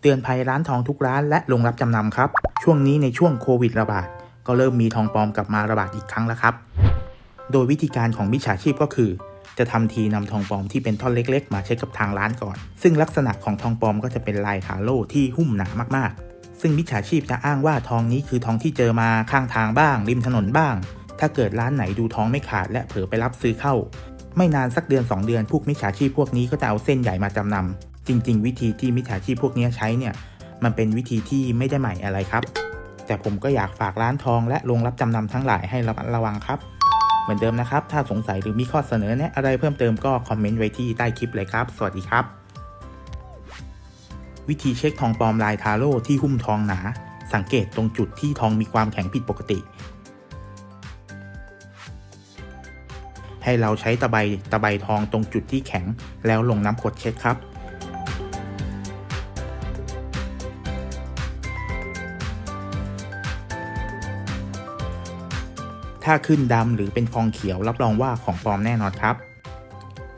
เตือนภัยร้านทองทุกร้านและโรงรับจำนำครับ ช่วงนี้ในช่วงโควิดระบาด ก็เริ่มมีทองปลอมกลับมาระบาดอีกครั้งแล้วครับ โดยวิธีการของมิจฉาชีพก็คือ จะทำทีนำทองปลอมที่เป็นท่อนเล็ก ๆ มาเช็คกับทางร้านก่อน ซึ่งลักษณะของทองปลอมก็จะเป็นลายทาโร่ที่หุ้มหนามากๆ ซึ่งมิจฉาชีพจะอ้างว่าทองนี้คือทองที่เจอมาข้างทางบ้าง ริมถนนบ้าง ถ้าเกิดร้านไหนดูทองไม่ขาดและเผลอไปรับซื้อเข้า ไม่นานสักเดือน 2 เดือนพวกมิจฉาชีพพวกนี้ก็จะเอาเส้นใหญ่มาจำนำ จริง ๆ วิธีที่มิจฉาชีพพวกนี้ใช้เนี่ยมันเป็นวิธีที่ไม่ได้ใหม่อะไรครับ แต่ผมก็อยากฝากร้านทองและโรงรับจำนำทั้งหลายให้ระมัดระวังครับ เหมือนเดิมนะครับ ถ้าสงสัยหรือมีข้อเสนอแนะอะไรเพิ่มเติมก็คอมเมนต์ไว้ที่ใต้คลิปเลยครับ สวัสดีครับ วิธีเช็คทองปลอมลายทาโร่ที่หุ้มทองหนา สังเกตตรงจุดที่ทองมีความแข็งผิดปกติ ให้เราใช้ตะไบตะไบทองตรงจุดที่แข็งแล้วลงน้ำกดเช็คครับ ถ้าขึ้นดำหรือเป็นฟองเขียวรับรองว่าของปลอมแน่นอนครับ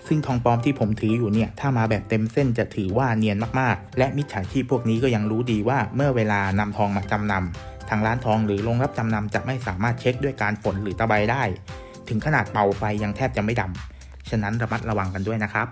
ซึ่งทองปลอมที่ผมถืออยู่เนี่ย ถ้ามาแบบเต็มเส้นจะถือว่าเนียนมากๆ และมิจฉาชีพพวกนี้ก็ยังรู้ดีว่าเมื่อเวลานำทองมาจำนำทางร้านทองหรือโรงรับจำนำจะไม่สามารถเช็คด้วยการฝนหรือตะไบได้ ถึงขนาดเป่าไฟยังแทบจะไม่ดำฉะนั้นระมัดระวังกันด้วยนะครับ